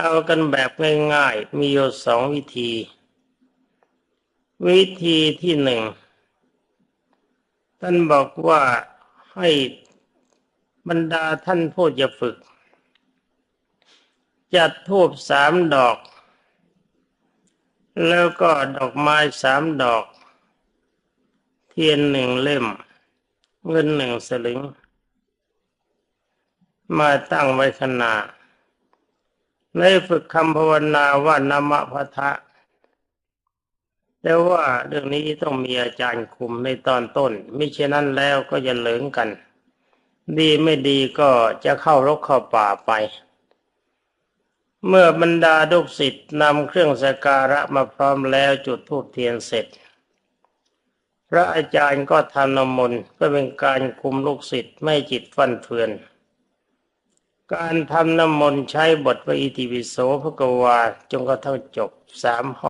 เอากันแบบง่ายๆ มีอยู่สองวิธี วิธีที่หนึ่งท่านบอกว่าให้บรรดาท่านผู้จะฝึก จัดทูบสามดอก แล้วก็ดอกไม้สามดอก เทียนหนึ่งเล่ม เงินหนึ่งสลึง มาตั้งไว้ขนาด ในฝึกคำภาวนาว่านามะพะทะแต่ว่าเรื่องนี้ต้องมีอาจารย์คุมในตอนต้นมิฉะนั้นแล้วก็จะเหลิงกัน ดีไม่ดีก็จะเข้ารกเข้าป่าไป เมื่อบรรดาลูกศิษย์นำเครื่องสการะมาพร้อมแล้วจุดธูปเทียนเสร็จ พระอาจารย์ก็ทำนมนต์เพื่อเป็นการคุมลูกศิษย์ไม่จิตฟั่นเฟือน การทำน้ำมนต์ใช้บทว่าอิติปิโสพระกวาจงกระทั่งจบสามข้อ